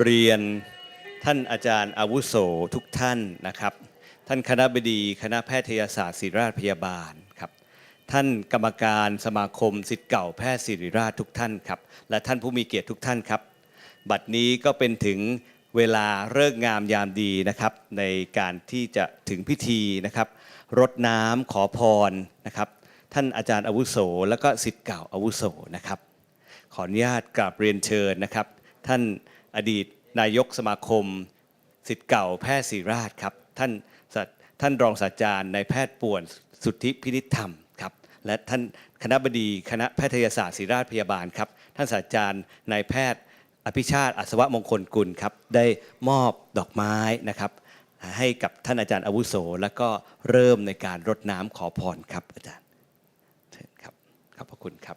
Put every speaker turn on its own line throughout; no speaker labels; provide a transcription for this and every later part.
เรียนท่านอาจารย์อาวุโสทุกท่านนะครับ ท่านคณะบดีคณะแพทยศาสตร์ศิริราชพยาบาลครับ ท่านกรรมการสมาคมสิทธิ์เก่าแพทย์ศิริราชทุกท่านครับ และท่านผู้มีเกียรติทุกท่านครับ บัดนี้ก็เป็นถึงเวลาเลิกงามยามดีนะครับ ในการที่จะถึงพิธีนะครับรดน้ำขอพรนะครับ ท่านอาจารย์อาวุโส แล้วก็สิทธิ์เก่าอาวุโสนะครับ ขออนุญาตกราบเรียนเชิญนะครับ ท่าน อดีตนายกสมาคมสิทธิ์เก่าแพทย์ศิริราชครับ ท่านท่านรองศาสตราจารย์นายแพทย์ป่วนสุทธิพินิจธรรมครับและท่านคณะบดีคณะแพทยศาสตร์ศิริราชพยาบาลครับ ท่านศาสตราจารย์นายแพทย์อภิชาติอัศวมงคลกุลครับได้มอบดอกไม้นะครับ ให้กับท่านอาจารย์อาวุโส แล้วก็เริ่มในการรดน้ำขอพรครับอาจารย์เชิญครับขอบพระคุณครับ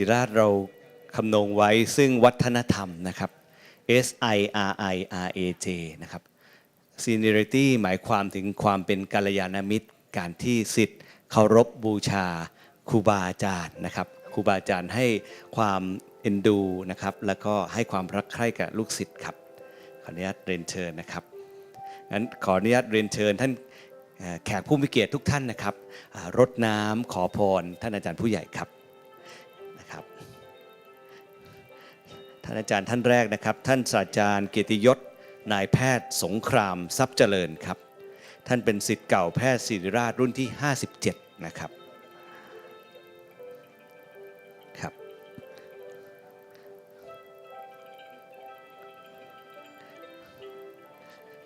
ศิราชเราคำนงไว้ซึ่งวัฒนธรรมนะครับ S I R I R A J นะครับ Seniority หมายความถึงความเป็นกัลยาณมิตร การที่สิทธิ์เคารพบูชาครูบาอาจารย์นะครับครูบาอาจารย์ให้ความเอ็นดูนะครับ แล้วก็ให้ความรักใคร่กับลูกศิษย์ครับ ขออนุญาตเรียนเชิญนะครับงั้นขออนุญาตเรียนเชิญท่านแขกผู้มีเกียรติทุกท่านนะครับรดน้ำขอพรท่านอาจารย์ผู้ใหญ่ครับ ท่านอาจารย์ท่านแรกนะครับ ท่านศาสตราจารย์เกียรติยศ นายแพทย์สงครามทรัพย์เจริญครับ ท่านเป็นสิทธิ์เก่าแพทย์ศิริราชรุ่นที่ 57 นะครับครับ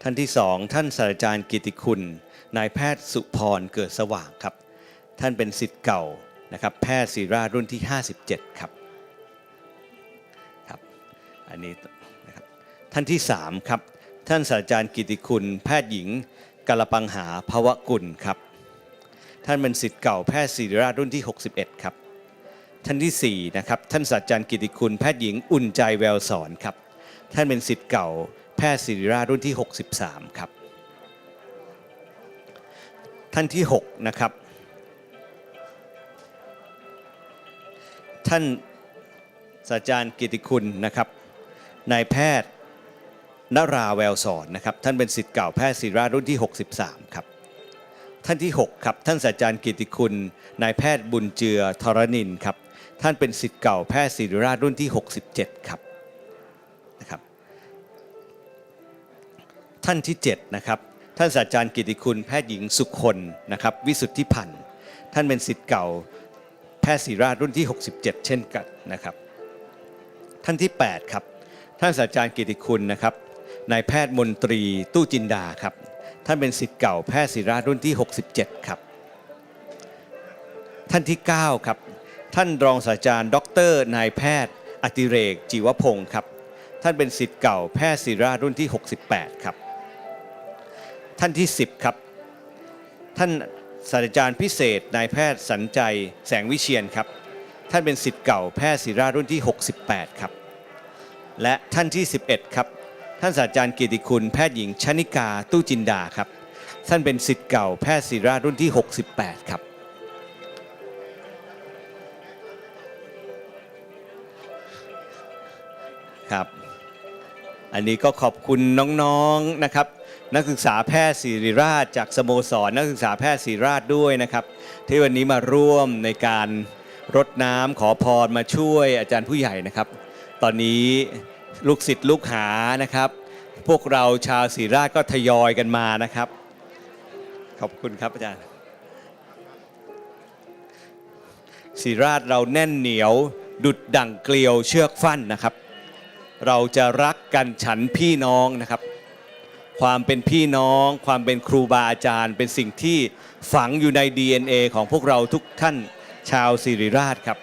ท่านที่สองท่านศาสตราจารย์กิติคุณ นายแพทย์สุพรเกิดสว่างครับ ท่านเป็นศิษย์เก่านะครับแพทย์ศิริราชรุ่นที่ 57 ครับ อันนี้นะครับท่านที่สามครับท่านศาสตราจารย์กิติคุณ แพทย์หญิงกาลปังหาภวกุลครับ ท่านเป็นศิษย์เก่าแพทย์ศิริราชรุ่นที่ 61 ครับ ท่านที่สี่นะครับท่านศาสตราจารย์กิติคุณ แพทย์หญิงอุ่นใจแววสอนครับ ท่านเป็นศิษย์เก่าแพทย์ศิริราชรุ่นที่ 63 ครับ ท่านที่6นะครับท่านศาสตราจารย์กิติคุณนะครับ นายแพทย์นราแววสอนนะครับท่านเป็นศิษย์เก่าแพทย์ศิรารุ่นที่ 63 ครับ ท่านที่ 6 ครับ ท่านศาสตราจารย์กิติคุณนายแพทย์บุญเจือทรนินครับท่านเป็นศิษย์เก่าแพทย์ศิริราชรุ่นที่ 67 ครับนะครับ ท่านที่ 7 นะครับ ท่านศาสตราจารย์กิติคุณแพทย์หญิงสุคนนะครับวิสุทธิพันธ์ท่านเป็นศิษย์เก่าแพทย์ศิริราชรุ่นที่ 67 เช่นกันนะครับ ท่านที่ 8 ครับ ท่านศาสตราจารย์กิติคุณนะครับนายแพทย์มนตรีตู้จินดาครับท่านเป็นศิษย์เก่าแพทย์ศิรารุ่นที่ 67 ครับ ท่านที่ 9 ครับ ท่านรองศาสตราจารย์ ดรนายแพทย์อติเรกจีวพงศ์ครับ ท่านเป็นศิษย์เก่าแพทย์ศิรารุ่นที่ 68 ครับ ท่านที่ 10 ครับ ท่านศาสตราจารย์พิเศษนายแพทย์สัญใจแสงวิเชียนครับ ท่านเป็นศิษย์เก่าแพทย์ศิรารุ่นที่ 68 ครับ และท่านที่ 11 ครับ ท่านศาสตราจารย์กิติคุณแพทย์หญิงชนิกาตู้จินดาครับ ท่านเป็นศิษย์เก่าแพทย์ศิริราชรุ่นที่ 68 ครับ ครับ อันนี้ก็ขอบคุณน้องๆนะครับ นักศึกษาแพทย์ศิริราช จากสโมสรนักศึกษาแพทย์ศิริราชด้วยนะครับ ที่วันนี้มาร่วมในการรดน้ำขอพรมาช่วยอาจารย์ผู้ใหญ่นะครับ ตอนนี้ ลูกศิษย์ลูกหานะครับ พวกเราชาวศิริราชก็ทยอยกันมานะครับ ขอบคุณครับอาจารย์ศิริราชเราแน่นเหนียว ดุดดั่งเกลียวเชือกฟั่นนะครับ เราจะรักกันฉันพี่น้องนะครับ ความเป็นพี่น้อง ความเป็นครูบาอาจารย์ เป็นสิ่งที่ฝังอยู่ใน DNA ของพวกเราทุกท่านชาวสิริราชครับ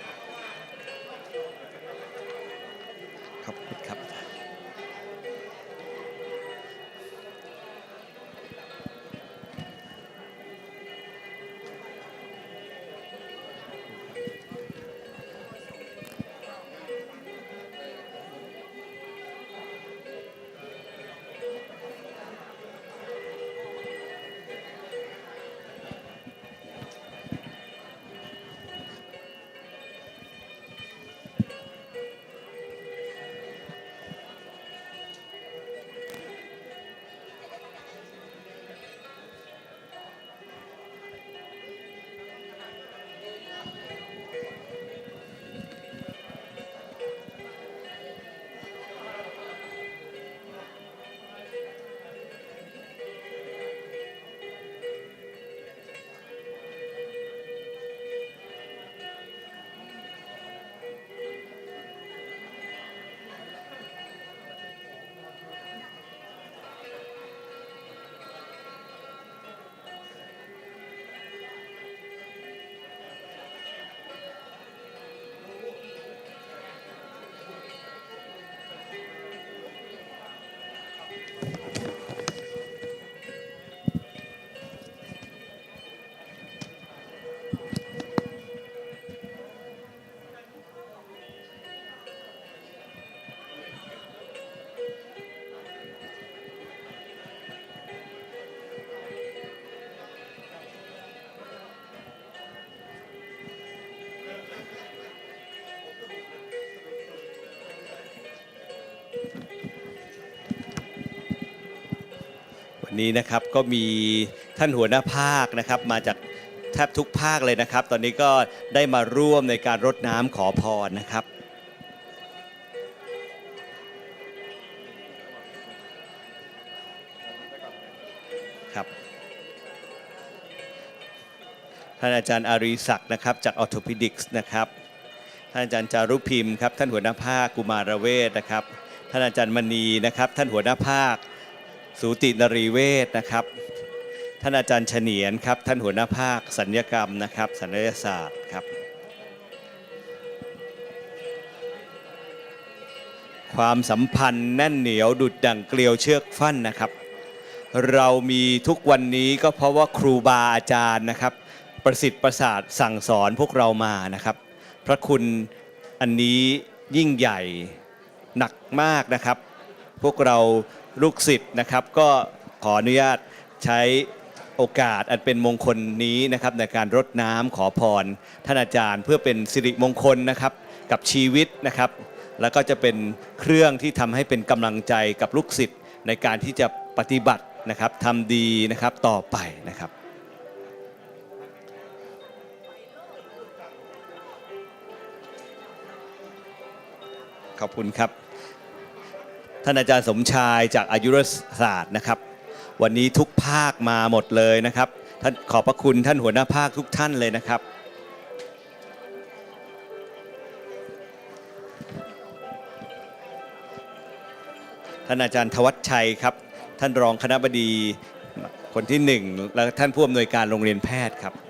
นี้นะครับก็มีท่านหัวหน้าภาคนะครับมาจากแทบทุกภาคเลยนะครับ ตอนนี้ก็ได้มาร่วมในการรดน้ำขอพรนะครับ ครับ ท่านอาจารย์อารีศักดิ์นะครับจากออโ p พิดิกส์นะครับ ท่านอาจารย์จารุพิมพ์ครับท่านหัวหน้าภาคกุมารเวทนะครับ ท่านอาจารย์มณีนะครับ ท่านหัวหน้าภาค สูตินรีเวทนะครับ ท่านอาจารย์เฉนียนครับ ท่านหัวหน้าภาคสัญญกรรมนะครับสัญญศาสตร์ครับ ความสัมพันธ์แน่นเหนียวดุดดั่งเกลียวเชือกฟั่นนะครับ เรามีทุกวันนี้ก็เพราะว่าครูบาอาจารย์นะครับ ประสิทธิ์ประสาทสั่งสอนพวกเรามานะครับ พระคุณอันนี้ยิ่งใหญ่หนักมากนะครับ พวกเรา ลูกศิษย์นะครับ ก็ขออนุญาตใช้โอกาสอันเป็นมงคลนี้นะครับในการรดน้ำขอพรท่านอาจารย์เพื่อเป็นสิริมงคลนะครับกับชีวิตนะครับ แล้วก็จะเป็นเครื่องที่ทำให้เป็นกำลังใจกับลูกศิษย์ในการที่จะปฏิบัตินะครับทำดีนะครับต่อไปนะครับขอบคุณครับ ท่านอาจารย์สมชายจากอายุรศาสตร์นะครับ วันนี้ทุกภาคมาหมดเลยนะครับ ท่านขอบพระคุณท่านหัวหน้าภาคทุกท่านเลยนะครับ ท่านอาจารย์ทวัชชัยครับ ท่านรองคณะบดีคนที่หนึ่งและท่านผู้อำนวยการโรงเรียนแพทย์ครับครับ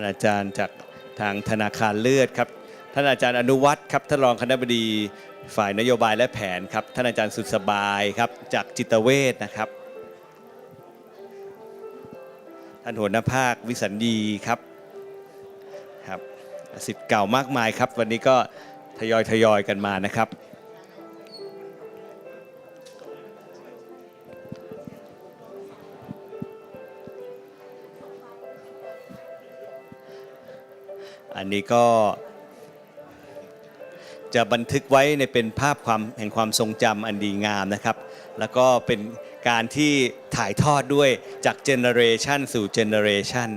านอาจารย์จากทางธนาคารเลือดครับท่านอาจารย์อนุวัฒน์ครับท่านรองคณะบดีฝ่ายนโยบายและแผนครับท่านอาจารย์สุดสบายครับจากจิตเวชนะครับ ท่านหัวหน้าภาควิสัญญีครับครับสิทธิ์เก่ามากมายครับ วันนี้ก็ทยอยทยอยกันมานะครับ อันนี้ก็ จะบันทึกไว้ในเป็นภาพความแห่งความทรงจำอันดีงามนะครับ แล้วก็เป็นการที่ถ่ายทอดด้วยจากเจเนอเรชันสู่เจเนอเรชัน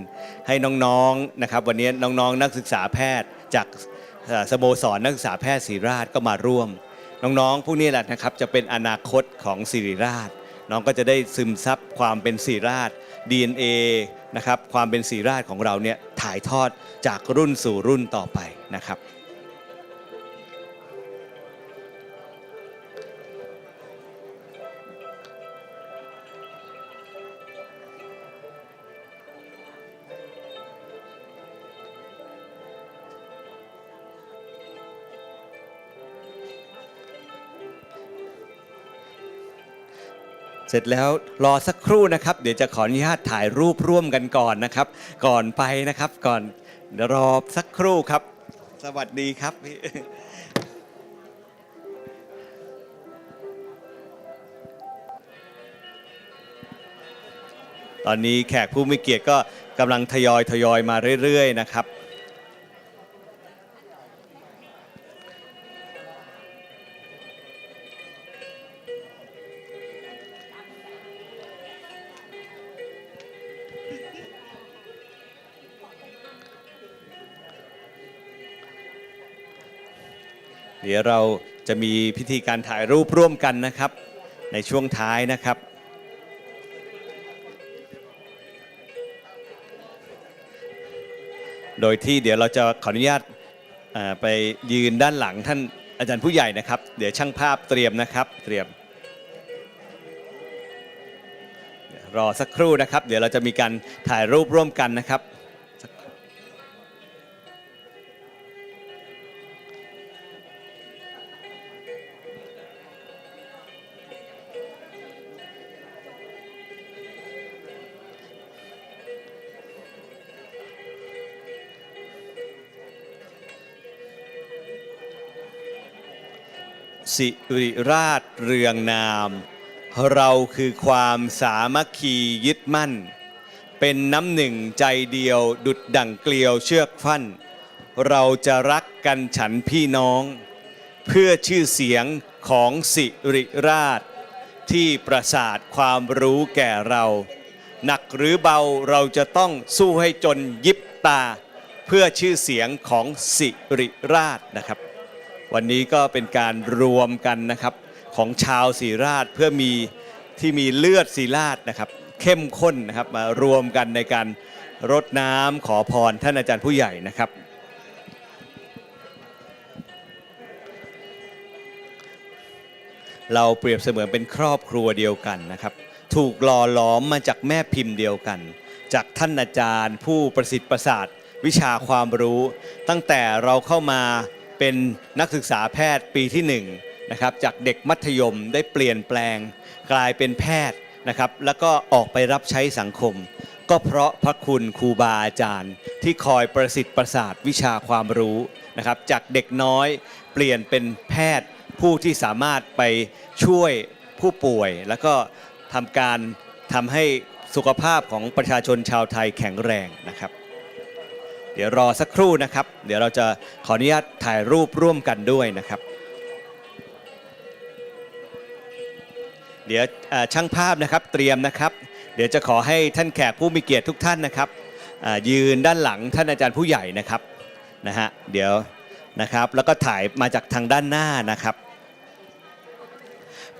ให้น้องๆนะครับ วันนี้น้องๆ นักศึกษาแพทย์จากสโมสรนักศึกษาแพทย์ศิริราชก็มาร่วม น้องๆผู้นี้แหละนะครับ จะเป็นอนาคตของศิริราช น้องก็จะได้ซึมซับความเป็นศิริราช DNA นะครับความเป็นศิริราชของเราเนี่ย ถ่ายทอดจากรุ่นสู่รุ่นต่อไปนะครับ เสร็จแล้วรอสักครู่นะครับ เดี๋ยวจะขออนุญาตถ่ายรูปร่วมกันก่อนนะครับ ก่อนไปนะครับก่อนรอสักครู่ครับ สวัสดีครับพี่ตอนนี้แขกผู้มีเกียรติก็กำลังทยอยทยอยมาเรื่อยๆนะครับ เดี๋ยวเราจะมีพิธีการถ่ายรูปร่วมกันนะครับ ในช่วงท้ายนะครับ โดยที่เดี๋ยวเราจะขออนุญาตไปยืนด้านหลังท่านอาจารย์ผู้ใหญ่นะครับ เดี๋ยวช่างภาพเตรียมนะครับ เตรียม รอสักครู่นะครับ เดี๋ยวเราจะมีการถ่ายรูปร่วมกันนะครับ สิริราชเรืองนาม เราคือความสามัคคียึดมั่น เป็นน้ำหนึ่งใจเดียวดุดดั่งเกลียวเชือกฟั่น เราจะรักกันฉันพี่น้อง เพื่อชื่อเสียงของสิริราช ที่ประสาทความรู้แก่เรา หนักหรือเบาเราจะต้องสู้ให้จนยิบตา เพื่อชื่อเสียงของสิริราชนะครับ วันนี้ก็เป็นการรวมกันนะครับของชาวศรีราชเพื่อมีที่มีเลือดศรีราชนะครับ เข้มข้นนะครับมารวมกันในการรดน้ำขอพรท่านอาจารย์ผู้ใหญ่นะครับ เราเปรียบเสมือนเป็นครอบครัวเดียวกันนะครับ ถูกหล่อหลอมมาจากแม่พิมพ์เดียวกัน จากท่านอาจารย์ ผู้ประสิทธิ์ประสาทวิชาความรู้ ตั้งแต่เราเข้ามา เป็นนักศึกษาแพทย์ปีที่1นงนะครับจากเด็กมัธยมได้เปลี่ยนแปลง กลายเป็นแพทย์นะครับแล้วก็ออกไปรับใช้สังคม ก็เพราะพระคุณครูบาอาจารย์ ที่คอยประสิทธิ์ประสาทวิชาความรู้นะครับจากเด็กน้อยเปลี่ยนเป็นแพทย์ผู้ที่สามารถไปช่วยผู้ป่วย แล้วก็ทำการทำให้สุขภาพของประชาชนชาวไทยแข็งแรงนะครับ เดี๋ยวรอสักครู่นะครับ เดี๋ยวเราจะขออนุญาตถ่ายรูปร่วมกันด้วยนะครับ เดี๋ยวช่างภาพนะครับเตรียมนะครับ เดี๋ยวจะขอให้ท่านแขกผู้มีเกียรติทุกท่านนะครับยืนด้านหลังท่านอาจารย์ผู้ใหญ่นะครับนะฮะเดี๋ยวนะครับแล้วก็ถ่ายมาจากทางด้านหน้านะครับ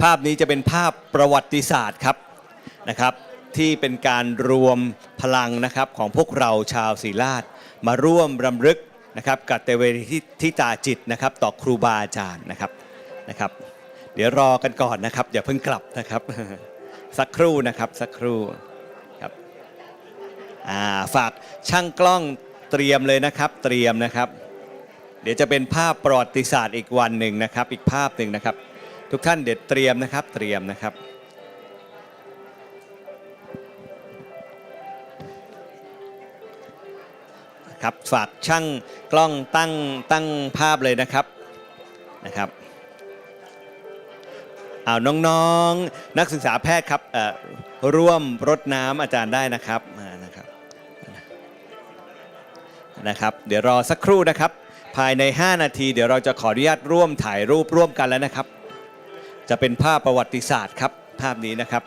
ภาพนี้จะเป็นภาพประวัติศาสตร์ครับนะครับ ที่เป็นการรวมพลังนะครับของพวกเราชาวศรีราช มาร่วมรำลึกนะครับกับเตเวทิตาจิตนะครับ ต่อครูบาอาจารย์นะครับนะครับ เดี๋ยวรอกันก่อนนะครับอย่าเพิ่งกลับนะครับ สักครู่นะครับสักครู่ครับอ่าฝากช่างกล้องเตรียมเลยนะครับ เตรียมนะครับ เดี๋ยวจะเป็นภาพประวัติศาสตร์อีกวันหนึ่งนะครับ อีกภาพหนึ่งนะครับ ทุกท่านเดี๋ยวเตรียมนะครับ เตรียมนะครับ ครับฝากช่างกล้องตั้งตั้งภาพเลยนะครับนะครับเอาน้องๆ นักศึกษาแพทย์ครับร่วมรดน้ำอาจารย์ได้นะครับมานะครับนะครับ เดี๋ยวรอสักครู่นะครับ ภายใน 5 นาที เดี๋ยวเราจะขออนุญาตร่วมถ่ายรูปร่วมกันแล้วนะครับ จะเป็นภาพประวัติศาสตร์ครับภาพนี้นะครับ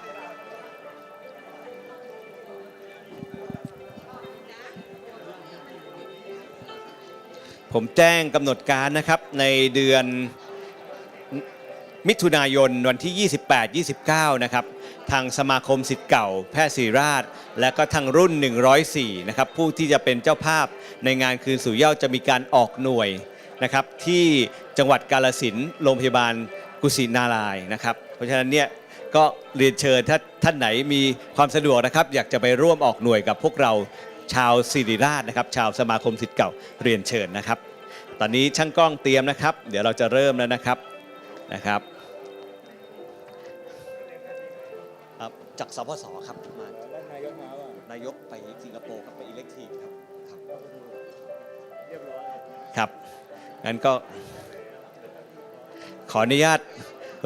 ผมแจ้งกำหนดการนะครับในเดือนมิถุนายนวันที่ 28-29 นะครับ ทางสมาคมสิทธิ์เก่า แพทย์ศิริราช และก็ทางรุ่น 104 นะครับ ผู้ที่จะเป็นเจ้าภาพในงานคืนสู่เหย้าจะมีการออกหน่วยนะครับ ที่จังหวัดกาลสินโรงพยาบาลกุสินารายนะครับ เพราะฉะนั้นเนี่ยก็เรียนเชิญถ้าท่านไหนมีความสะดวกนะครับ อยากจะไปร่วมออกหน่วยกับพวกเรา ชาวศิริราชนะครับชาวสมาคมสิทธิ์เก่าเรียนเชิญนะครับ ตอนนี้ช่างกล้องเตรียมนะครับ เดี๋ยวเราจะเริ่มแล้วนะครับนะครับครับจากสพสครับมานายกมาว่านายกไปสิงคโปร์ครับไปอิเล็กทีฟครับครับครับงั้นก็ขออนุญาต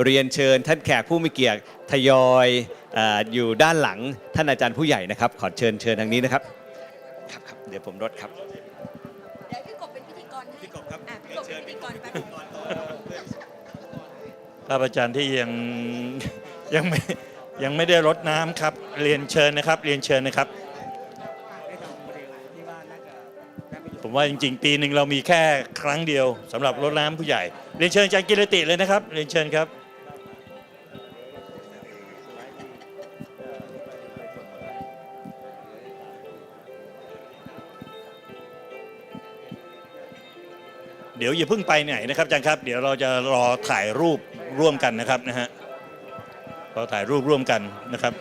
เรียนเชิญท่านแขกผู้มีเกียรติทยอยเอออยู่ด้านหลังท่านอาจารย์ผู้ใหญ่นะครับ ขอเชิญเชิญทางนี้นะครับ ครับครับเดี๋ยวผมรถครับ
เดี๋ยวพี่กบเป็นพิธีกรให้
พี่กบครับ
อะพี่กบเป็นพิธีกรแป๊บนึง
ครับอาจารย์ที่ยังยังไม่ยังไม่ได้รดน้ำครับ เรียนเชิญนะครับ เรียนเชิญนะครับ ผมว่าจริงๆ ปีหนึ่งเรามีแค่ครั้งเดียวสำหรับรดน้ำผู้ใหญ่ เรียนเชิญอาจารย์กิรติเลยนะครับ เรียนเชิญครับ เดี๋ยวอย่าเพิ่งไปไหนนะครับอาจารย์ครับ เดี๋ยวเราจะรอถ่ายรูปร่วมกันนะครับนะฮะรอถ่ายรูปร่วมกันนะครับ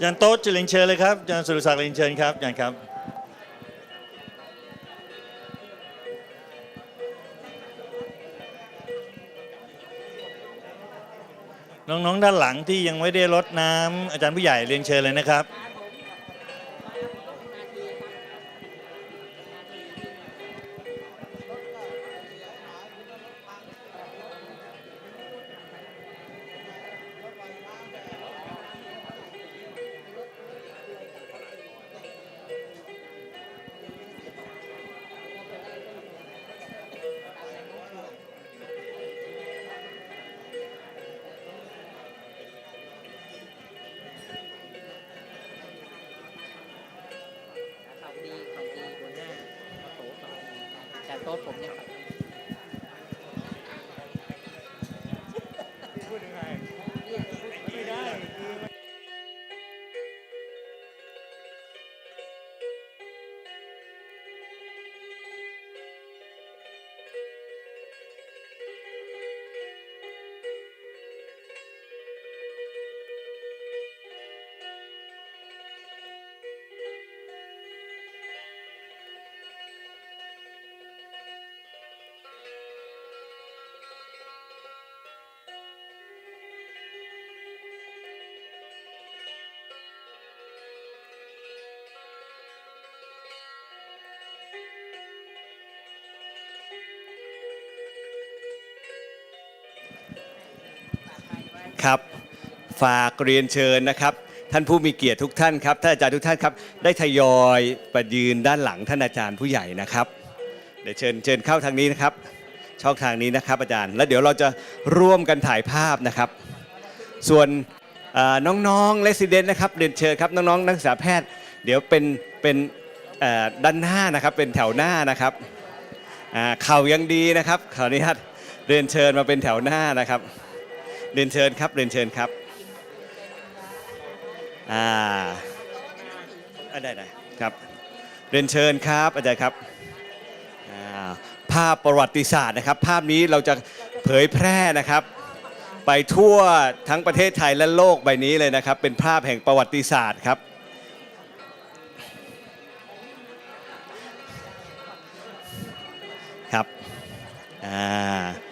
อาจารย์โต๊ดจิลิงเชิญเลยครับอาจารย์สุรศักดิ์เรียนเชิญครับอาจารย์ครับน้องๆด้านหลังที่ยังไม่ได้รดน้ำอาจารย์ผู้ใหญ่เรียนเชิญเลยนะครับ
ต่โต๊ะผมเนี่ย
ฝากเรียนเชิญนะครับ ท่านผู้มีเกียรติทุกท่านครับท่านอาจารย์ทุกท่านครับ ได้ทยอยประยืนด้านหลังท่านอาจารย์ผู้ใหญ่นะครับ เดี๋ยวเชิญเชิญเข้าทางนี้นะครับ ช่องทางนี้นะครับอาจารย์ แล้วเดี๋ยวเราจะร่วมกันถ่ายภาพนะครับ ส่วนเอ่อน้องๆเลส i เดนนะครับเรียนเชิญครับน้องๆนักศึกษาแพทย์ เดี๋ยวเป็นเป็นด้านหน้านะครับเป็นแถวหน้านะครับอ่าเข่ายังดีนะครับขออนุญาตเรียนเชิญมาเป็นแถวหน้านะครับ เรียนเชิญครับเรียนเชิญครับ อ่าได้ได้ครับเรียนเชิญครับอาจารย์ครับภาพประวัติศาสตร์นะครับ ภาพนี้เราจะเผยแพร่นะครับ ไปทั่วทั้งประเทศไทยและโลกใบนี้เลยนะครับ เป็นภาพแห่งประวัติศาสตร์ครับครับอ่า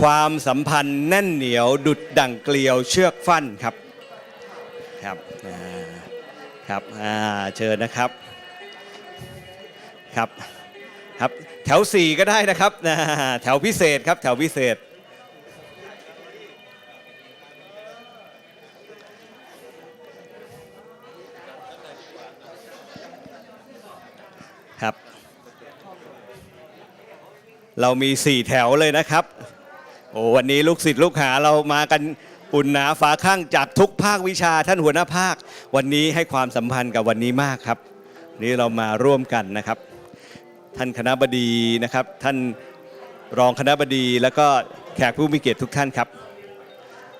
ความสัมพันธ์แน่นเหนียวดุดดั่งเกลียวเชือกฟั่นครับครับครับอ่าเชิญนะครับครับครับแถว 4 ก็ได้นะครับแถวพิเศษครับแถวพิเศษครับ เรามี 4 แถวเลยนะครับ โอ้วันนี้ลูกศิษย์ลูกหาเรามากันอุ่นหนาฝาข้างจากทุกภาควิชาท่านหัวหน้าภาค วันนี้ให้ความสัมพันธ์กับวันนี้มากครับ นี่เรามาร่วมกันนะครับ ท่านคณะบดีนะครับ ท่านรองคณะบดีแล้วก็แขกผู้มีเกียรติทุกท่านครับ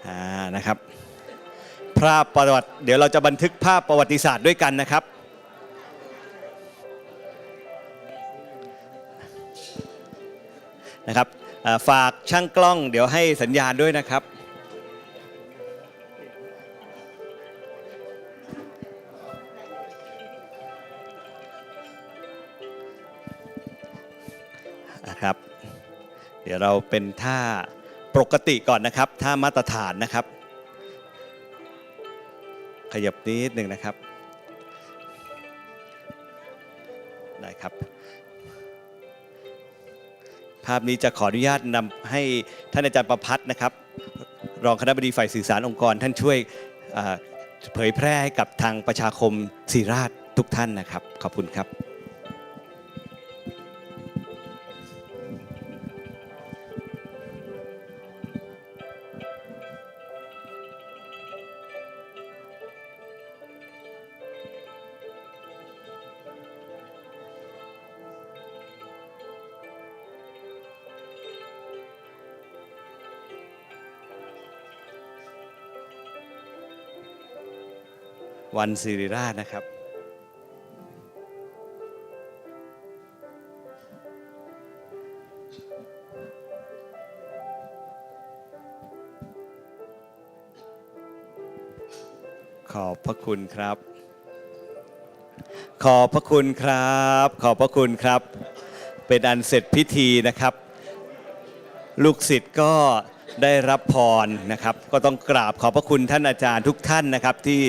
อ่านะครับภาพประวัติ เดี๋ยวเราจะบันทึกภาพประวัติศาสตร์ด้วยกันนะครับนะครับ ฝากช่างกล้องเดี๋ยวให้สัญญาณด้วยนะครับนะครับ เดี๋ยวเราเป็นท่าปกติก่อนนะครับท่ามาตรฐานนะครับ ขยับนิดหนึ่งนะครับ ได้ครับ ภาพนี้จะขออนุญาตนำให้ท่านอาจารย์ประพัฒน์นะครับ รองคณะบดีฝ่ายสื่อสารองค์กร ท่านช่วยเผยแพร่ให้กับทางประชาคมศรีราชทุกท่านนะครับ ขอบคุณครับ วันศิริราชนะครับ ขอบพระคุณครับ ขอบพระคุณครับ ขอบพระคุณครับ เป็นอันเสร็จพิธีนะครับ ลูกศิษย์ก็ ได้รับพรนะครับ ก็ต้องกราบขอบพระคุณท่านอาจารย์ทุกท่านนะครับ ที่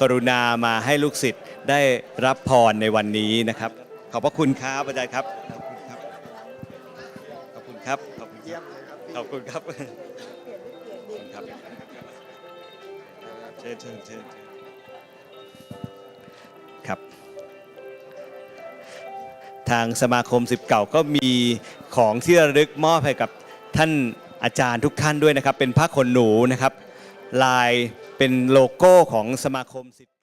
กรุณามาให้ลูกศิษย์ได้รับพรในวันนี้นะครับ ขอบพระคุณครับอาจารย์ครับ ขอบคุณครับ ขอบคุณครับ ขอบคุณครับ ขอบคุณครับเชิญเชิญเชิญเชิญครับทางสมาคมสิบเก่าก็มีของที่ระลึกมอบให้กับท่าน อาจารย์ทุกท่านด้วยนะครับ เป็นผ้าขนหนูนะครับ ลายเป็นโลโก้ของสมาคมสิทธิ์